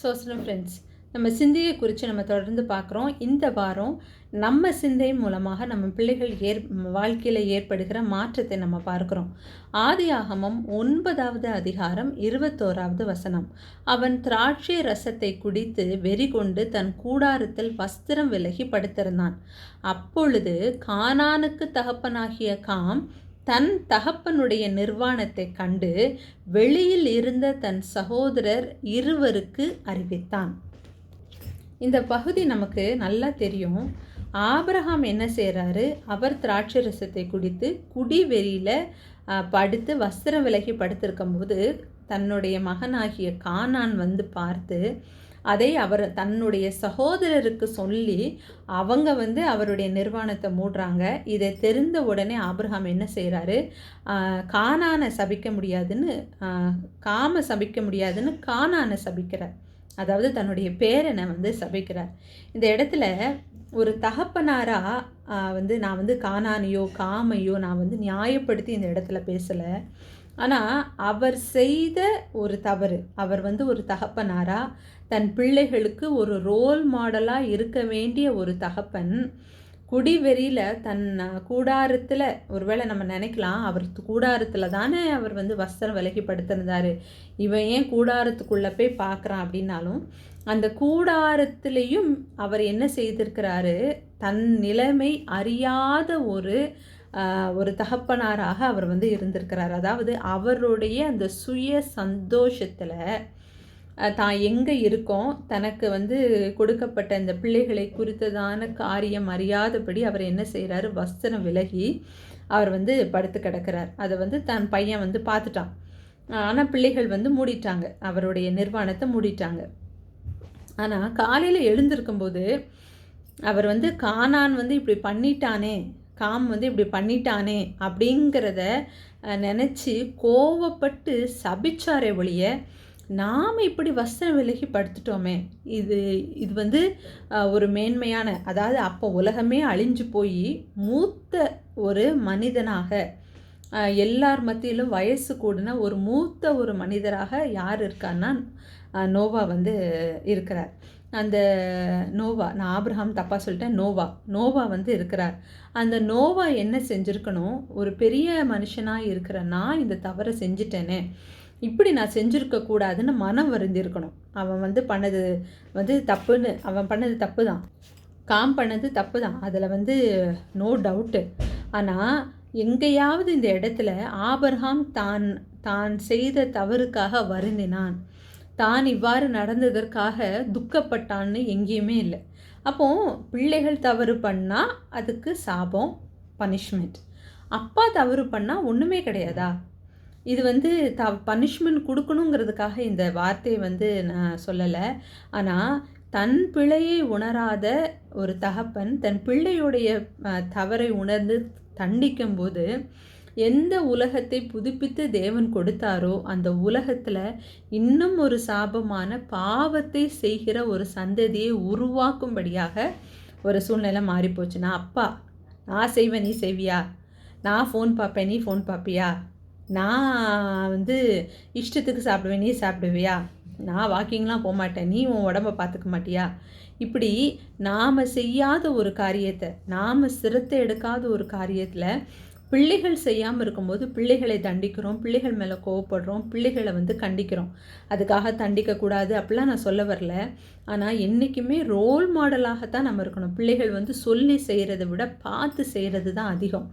சோசனம் friends நம்ம சிந்தையை குறித்து நம்ம தொடர்ந்து பார்க்குறோம். இந்த வாரம் நம்ம சிந்தை மூலமாக நம்ம பிள்ளைகள் ஏற் வாழ்க்கையில் ஏற்படுகிற மாற்றத்தை நம்ம பார்க்குறோம். ஆதி ஆகமம் ஒன்பதாவது அதிகாரம் இருபத்தோராவது வசனம். அவன் திராட்சை ரசத்தை குடித்து வெறி கொண்டு தன் கூடாரத்தில் வஸ்திரம் விலகி படுத்திருந்தான். அப்பொழுது கானானுக்கு தகப்பனாகிய காம் தன் தகப்பனுடைய நிர்வாணத்தை கண்டு வெளியில் இருந்த தன் சகோதரர் இருவருக்கு அறிவித்தான். இந்த பகுதி நமக்கு நல்லா தெரியும். ஆபிரகாம் என்ன செய்கிறாரு அவர் திராட்சரசத்தை குடித்து குடி வெறியில் படுத்து வஸ்திரம் விலகி படுத்திருக்கும்போது தன்னுடைய மகனாகிய கானான் வந்து பார்த்து அதை அவர் தன்னுடைய சகோதரருக்கு சொல்லி அவங்க வந்து அவருடைய நிர்வாணத்தை மூடுறாங்க. இதை தெரிந்த உடனே ஆபிரகாம் என்ன செய்கிறாரு கானானை சபிக்க முடியாதுன்னு காம சபிக்க முடியாதுன்னு கானானை சபிக்கிறார். அதாவது தன்னுடைய பேரனை வந்து சபிக்கிறார். இந்த இடத்துல ஒரு தகப்பனாராக வந்து நான் வந்து காணானையோ காமையோ நான் வந்து நியாயப்படுத்தி இந்த இடத்துல பேசலை. ஆனால் அவர் செய்த ஒரு தவறு. அவர் வந்து ஒரு தகப்பனாரா? தன் பிள்ளைகளுக்கு ஒரு ரோல் மாடலாக இருக்க வேண்டிய ஒரு தகப்பன். குடிவெறியில் தன் கூடாரத்தில் ஒருவேளை நம்ம நினைக்கலாம் அவர் கூடாரத்தில் தானே அவர் வந்து வஸ்திரம் விலகி படுத்திருந்தார் இவன் ஏன் கூடாரத்துக்குள்ளே போய் பார்க்குறான் அப்படின்னாலும் அந்த கூடாரத்திலையும் அவர் என்ன செய்திருக்கிறாரு? தன் நிலைமை அறியாத ஒரு ஒரு தகப்பனாராக அவர் வந்து இருந்திருக்கிறார். அதாவது அவருடைய அந்த சுய சந்தோஷத்தில் தான் எங்கே இருக்கோம் தனக்கு வந்து கொடுக்கப்பட்ட இந்த பிள்ளைகளை குறித்ததான காரியம் அறியாதபடி அவர் என்ன செய்கிறாரு வஸ்திரம் விலகி அவர் வந்து படுத்து கிடக்கிறார். அதை வந்து தன் பையன் வந்து பார்த்துட்டான். ஆனால் பிள்ளைகள் வந்து மூடிட்டாங்க. அவருடைய நிர்வாணத்தை மூடிட்டாங்க. ஆனால் காலையில் எழுந்திருக்கும்போது அவர் வந்து காணான் வந்து இப்படி பண்ணிட்டானே காம் வந்து இப்படி பண்ணிட்டானே அப்படிங்கிறத நினச்சி கோவப்பட்டு சபிச்சாரே ஒழிய நாம் இப்படி வஸ்திரம் விலகி படுத்துட்டோமே. இது இது வந்து ஒரு மேன்மையான அதாவது அப்போ உலகமே அழிஞ்சு போய் மூத்த ஒரு மனிதனாக எல்லார் மத்தியிலும் வயசு கூடின ஒரு மூத்த ஒரு மனிதராக யார் இருக்கான்னா நோவா வந்து இருக்கிறார். அந்த நோவா நான் ஆப்ரஹாம் தப்பாக சொல்லிட்டேன் நோவா. நோவா வந்து இருக்கிறார். அந்த நோவா என்ன செஞ்சுருக்கணும் ஒரு பெரிய மனுஷனாக இருக்கிற நான் இந்த தவறை செஞ்சிட்டேனே. இப்படி நான் செஞ்சுருக்க கூடாதுன்னு மனம் வருந்திருக்கணும். அவன் வந்து பண்ணது வந்து தப்புன்னு அவன் பண்ணது தப்பு தான் காம் பண்ணது தப்பு தான் அதில் வந்து நோ டவுட்டு ஆனால் எங்கேயாவது இந்த இடத்துல ஆபர்ஹாம் தான் தான் செய்த தவறுக்காக வருந்தினான். தான் இவ்வாறு நடந்ததற்காக துக்கப்பட்டான்னு எங்கேயுமே இல்லை. அப்போது பிள்ளைகள் தவறு பண்ணால் அதுக்கு சாபம் பனிஷ்மெண்ட் அப்பா தவறு பண்ணால் ஒன்றுமே கிடையாதா? இது வந்து த பனிஷ்மெண்ட் கொடுக்கணுங்கிறதுக்காக இந்த வார்த்தையை வந்து நான் சொல்லலை. ஆனால் தன் பிழையை உணராத ஒரு தகப்பன் தன் பிள்ளையுடைய தவறை உணர்ந்து தண்டிக்கும் போது எந்த உலகத்தை புதுப்பித்து தேவன் கொடுத்தாரோ அந்த உலகத்தில் இன்னும் ஒரு சாபமான பாவத்தை செய்கிற ஒரு சந்ததியை உருவாக்கும்படியாக ஒரு சூழ்நிலை மாறிப்போச்சு நான் அப்பா நான் செய்வேன் நீ செய்வியா? நான் ஃபோன் பார்ப்பேன் நீ ஃபோன் பார்ப்பியா? நான் வந்து இஷ்டத்துக்கு சாப்பிடுவேன் நீ சாப்பிடுவியா? நான் வாக்கிங்லாம் போக மாட்டேன் நீ உன் உடம்ப பார்த்துக்க மாட்டியா? இப்படி நாம் செய்யாத ஒரு காரியத்தை நாம் சிரத்தை எடுக்காத ஒரு காரியத்தில் பிள்ளைகள் செய்யாமல் இருக்கும்போது பிள்ளைகளை தண்டிக்கிறோம் பிள்ளைகள் மேலே கோவப்படுறோம் பிள்ளைகளை வந்து கண்டிக்கிறோம். அதுக்காக தண்டிக்கக்கூடாது அப்படிலாம் நான் சொல்ல வரல. ஆனால் என்றைக்குமே ரோல் மாடலாகத்தான் நம்ம இருக்கணும். பிள்ளைகள் வந்து சொல்லி செய்கிறத விட பார்த்து செய்கிறது தான் அதிகம்.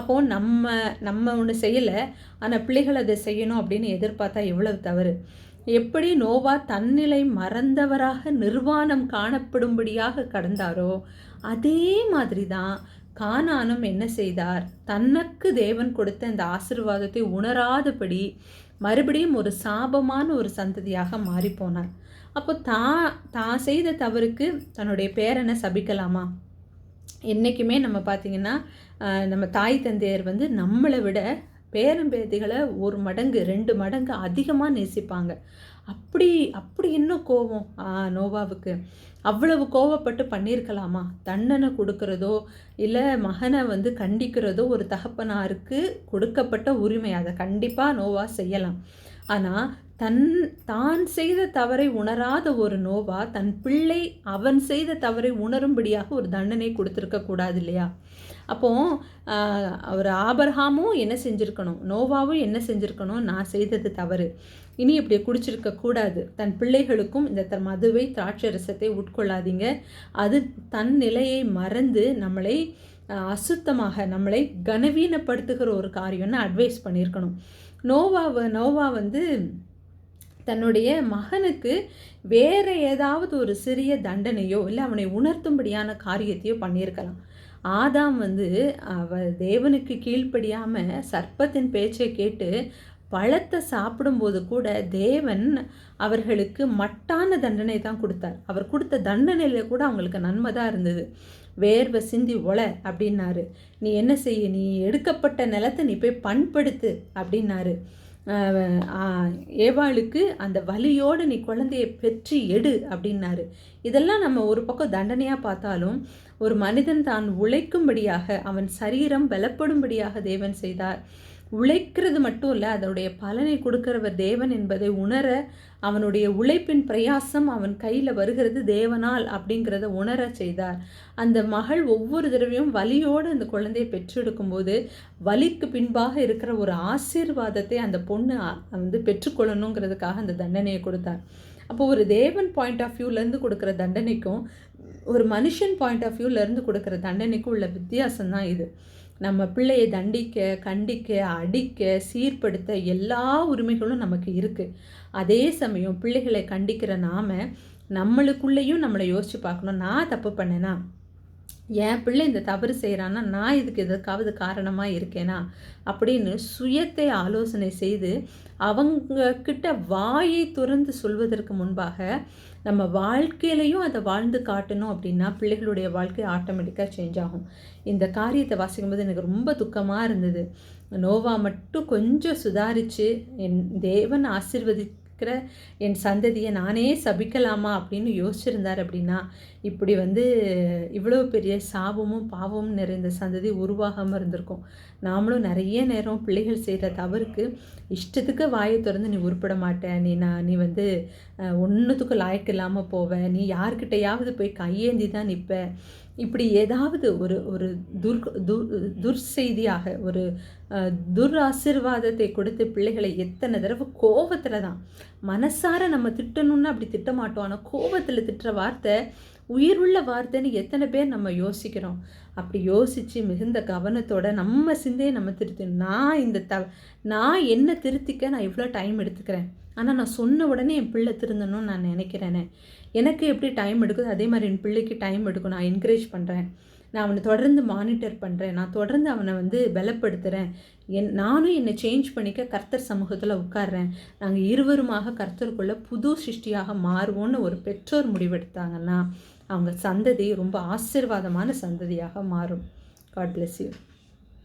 அப்போது நம்ம நம்ம ஒன்று செய்யலை ஆனால் பிள்ளைகள் அதை செய்யணும் அப்படின்னு எதிர்பார்த்தா எவ்வளவு தவறு. எப்படி நோவா தன்னிலை மறந்தவராக நிர்வாணம் காணப்படும்படியாக கடந்தாரோ அதே மாதிரி தான் கானானும் என்ன செய்தார்? தனக்கு தேவன் கொடுத்த இந்த ஆசிர்வாதத்தை உணராதபடி மறுபடியும் ஒரு சாபமான ஒரு சந்ததியாக மாறிப்போனார் அப்போ தான் தான் செய்த தவறுக்கு தன்னுடைய பேரனை சபிக்கலாமா? என்றைக்குமே நம்ம பார்த்திங்கன்னா நம்ம தாய் தந்தையர் வந்து நம்மளை விட பேரம்பேத்திகளை ஒரு மடங்கு ரெண்டு மடங்கு அதிகமாக நேசிப்பாங்க. அப்படி அப்படி என்ன கோவம் நோவாவுக்கு. அவ்வளவு கோவப்பட்டு பண்ணியிருக்கலாமா தண்டனை கொடுக்கறதோ இல்லை மகனை வந்து கண்டிக்கிறதோ ஒரு தகப்பனாருக்கு கொடுக்கப்பட்ட உரிமை. அதை கண்டிப்பாக நோவா செய்யலாம். ஆனால் தன் தான் செய்த தவறை உணராத ஒரு நோவா தன் பிள்ளை அவன் செய்த தவறை உணரும்படியாக ஒரு தண்டனை கொடுத்துருக்க கூடாது இல்லையா? அப்போ அவர் ஆபர்ஹாமும் என்ன செஞ்சுருக்கணும்? நோவாவும் என்ன செஞ்சுருக்கணும்? நான் செய்தது தவறு. இனி இப்படி குடிச்சிருக்க கூடாது. தன் பிள்ளைகளுக்கும் இந்த மதுவை திராட்சை ரசத்தை உட்கொள்ளாதீங்க. அது தன் நிலையை மறந்து நம்மளை அசுத்தமாக நம்மளை கனவீனப்படுத்துகிற ஒரு காரியம்னு அட்வைஸ் பண்ணியிருக்கணும். நோவாவை நோவா வந்து தன்னுடைய மகனுக்கு வேறு ஏதாவது ஒரு சிறிய தண்டனையோ இல்லை அவனை உணர்த்தும்படியான காரியத்தையோ பண்ணியிருக்கலாம். ஆதாம் வந்து அவ தேவனுக்கு கீழ்ப்படியாமல் சர்ப்பத்தின் பேச்சை கேட்டு பழத்தை சாப்பிடும்போது கூட தேவன் அவர்களுக்கு மட்டான தண்டனை தான் கொடுத்தார். அவர் கொடுத்த தண்டனையில் கூட அவங்களுக்கு நன்மை தான் இருந்தது. வேர்வை சிந்தி ஒல அப்படின்னாரு. நீ என்ன செய்ய? நீ எடுக்கப்பட்ட நிலத்தை நீ போய் பண்படுத்து அப்படின்னாரு. ஏவாளுக்கு அந்த வலியோடு நீ குழந்தைய பெற்று எடு அப்படின்னாரு. இதெல்லாம் நம்ம ஒரு பக்கம் தண்டனையாக பார்த்தாலும் ஒரு மனிதன் தான் உழைக்கும்படியாக அவன் சரீரம் பலப்படும்படியாக தேவன் செய்தார். உழைக்கிறது மட்டும் இல்லை அதனுடைய பலனை கொடுக்கிறவர் தேவன் என்பதை உணர அவனுடைய உழைப்பின் பிரயாசம் அவன் கையில் வருகிறது தேவனால் அப்படிங்கிறத உணர செய்தார். அந்த மகள் ஒவ்வொரு தடவையும் வலியோடு அந்த குழந்தையை பெற்றெடுக்கும்போது வலிக்கு பின்பாக இருக்கிற ஒரு ஆசீர்வாதத்தை அந்த பொண்ணு வந்து பெற்றுக்கொள்ளணுங்கிறதுக்காக அந்த தண்டனையை கொடுத்தார். அப்போ ஒரு தேவன் பாயிண்ட் ஆஃப் வியூலேருந்து கொடுக்குற தண்டனைக்கும் ஒரு மனுஷன் பாயிண்ட் ஆஃப் வியூலேருந்து கொடுக்குற தண்டனைக்கும் உள்ள வித்தியாசம் தான் இது. நம்ம பிள்ளையை தண்டிக்க கண்டிக்க அடிக்க சீர்படுத்த எல்லா உரிமைகளும் நமக்கு இருக்குது அதே சமயம் பிள்ளைகளை கண்டிக்கிற நாம் நம்மளுக்குள்ளேயும் நம்மளை யோசித்து பார்க்கணும். நான் தப்பு பண்ணேனா? என் பிள்ளை இந்த தவறு செய்கிறான்னா நான் இதுக்கு எதுக்காவது காரணமாக இருக்கேனா? அப்படின்னு சுயத்தை ஆலோசனை செய்து அவங்கக்கிட்ட வாயை துறந்து சொல்வதற்கு முன்பாக நம்ம வாழ்க்கையிலையும் அதை வாழ்ந்து காட்டணும் அப்படின்னா பிள்ளைகளுடைய வாழ்க்கை ஆட்டோமேட்டிக்காக சேஞ்ச் ஆகும். இந்த காரியத்தை வாசிக்கும்போது எனக்கு ரொம்ப துக்கமாக இருந்தது. நோவா மட்டும் கொஞ்சம் சுதாரித்து என் தேவன் ஆசிர்வதி இருக்கிற என் சந்ததியை நானே சபிக்கலாமா அப்படின்னு யோசிச்சிருந்தார் அப்படின்னா இப்படி வந்து இவ்வளோ பெரிய சாபமும் பாவமும் நிறைந்த சந்ததி உருவாகாமல் இருந்திருக்கும். நாமளும் நிறைய நேரம் பிள்ளைகள் செய்கிற தவறுக்கு இஷ்டத்துக்கு வாயை திறந்து நீ உருப்பிட மாட்டேன் நீ நான் நீ வந்து ஒன்றுத்துக்கும் லாய்க்கு இல்லாமல் போவ நீ யார்கிட்டையாவது போய் கையேந்தி தான் நிற்ப இப்படி ஏதாவது ஒரு ஒரு துர் துர் செய்தியாக ஒரு துர் ஆசிர்வாதத்தை கொடுத்து பிள்ளைகளை எத்தனை தடவை கோபத்தில் தான் மனசார நம்ம திட்டணும்னா அப்படி திட்ட மாட்டோம் ஆனால் கோபத்தில் திட்டுற வார்த்தை உயிர் உள்ள வார்த்தைன்னு எத்தனை பேர் நம்ம யோசிக்கிறோம்? அப்படி யோசித்து மிகுந்த கவனத்தோட நம்ம சிந்தையை நம்ம திருத்தணும் நான் இந்த த நான் என்ன திருத்திக்க நான் இவ்வளோ டைம் எடுத்துக்கிறேன்? ஆனால் நான் சொன்ன உடனே என் பிள்ளை திருந்தணும்னு நான் நினைக்கிறேனே. எனக்கு எப்படி டைம் எடுக்குது அதே மாதிரி என் பிள்ளைக்கு டைம் எடுக்கும். நான் என்கரேஜ் பண்ணுறேன் நான் அவனை தொடர்ந்து மானிட்டர் பண்ணுறேன் நான் தொடர்ந்து அவனை வந்து பலப்படுத்துகிறேன் என் நானும் என்னை சேஞ்ச் பண்ணிக்க கர்த்தர் சமூகத்தில் உட்காடுறேன் நாங்கள் இருவருமாக கர்த்தருக்குள்ளே புது சிருஷ்டியாக மாறுவோன்னு ஒரு பெற்றோர் முடிவெடுத்தாங்கன்னா அவங்க சந்ததி ரொம்ப ஆசிர்வாதமான சந்ததியாக மாறும். God bless you